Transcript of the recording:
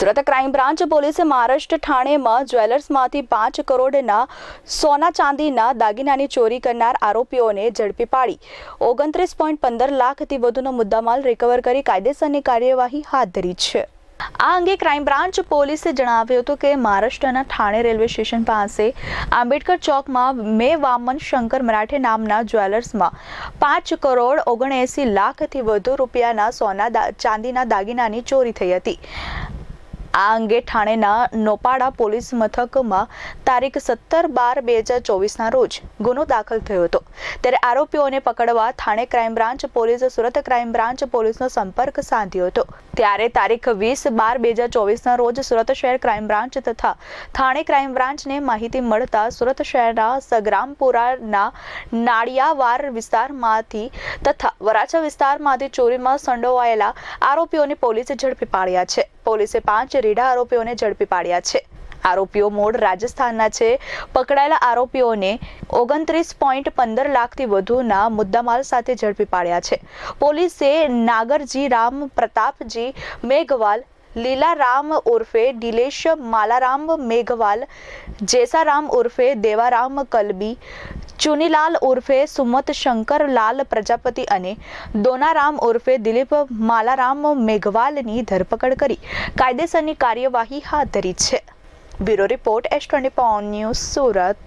Surat crime branch પોલીસે મહારાષ્ટ્ર ઠાણેમાં જ્વેલર્સમાંથી પાંચ કરોડના સોના ચાંદીના દાગીનાની ચોરી કરનાર આરોપીઓને ઝડપી પાડી. ઓગણત્રીસ પોઈન્ટ પંદર લાખથી વધુનો મુદ્દામાલ રિકવર કરી કાયદેસરની કાર્યવાહી હાથ ધરી છે. આ અંગે ક્રાઇમ બ્રાન્ચ પોલીસે જણાવ્યું હતું કે મહારાષ્ટ્રના ઠાણે રેલવે સ્ટેશન પાસે આંબેડકર ચોકમાં મે વામન શંકર મરાઠે નામના જ્વેલર્સમાં પાંચ કરોડ ઓગણએંસી લાખથી વધુ રૂપિયાના સોના ચાંદીના દાગીનાની ચોરી થઈ હતી. આ અંગે ઠાણેના નોપાડા પોલીસ મથકમાં તારીખ સત્તર બાર બે હજાર ચોવીસના રોજ ગુનો દાખલ થયો હતો. ત્યારે આરોપીઓને પકડવા થાણે ક્રાઇમ બ્રાન્ચ પોલીસે, સુરત ક્રાઇમ બ્રાન્ચ પોલીસનો સંપર્ક સાધ્યો હતો. ત્યારે તારીખ વીસ બાર બે હજાર ચોવીસના રોજ સુરત શહેર ક્રાઇમ બ્રાન્ચ તથા થાણે ક્રાઇમ બ્રાન્ચને માહિતી મળતા સુરત શહેરના સગ્રામપુરાના નાળિયાવાર વિસ્તારમાંથી તથા વરાછા વિસ્તારમાંથી ચોરીમાં સંડોવાયેલા આરોપીઓને પોલીસે ઝડપી પાડ્યા છે. પોલીસે પાંચ રીઢા આરોપીઓને ઝડપી પાડ્યા છે. આરોપીઓ મૂળ રાજસ્થાનના છે. પકડાયેલા આરોપીઓને ઓગણત્રીસ પોઈન્ટ પંદર લાખથી વધુના મુદ્દામાલ સાથે ઝડપી પાડ્યા છે. પોલીસે નાગરજી રામ પ્રતાપજી મેઘવાલ લીલારામ ઉર્ફે ડિલેશ, માલારામ મેઘવાલ, જેસારામ ઉર્ફે દેવારામ કલબી, ચુનીલાલ ઉર્ફે સુમત શંકરલાલ પ્રજાપતિ અને દોનારામ ઉર્ફે દિલીપ, માલારામ મેઘવાલની ધરપકડ કરી કાયદેસરની કાર્યવાહી હાથ ધરી છે. Bureau report S twenty news Surat.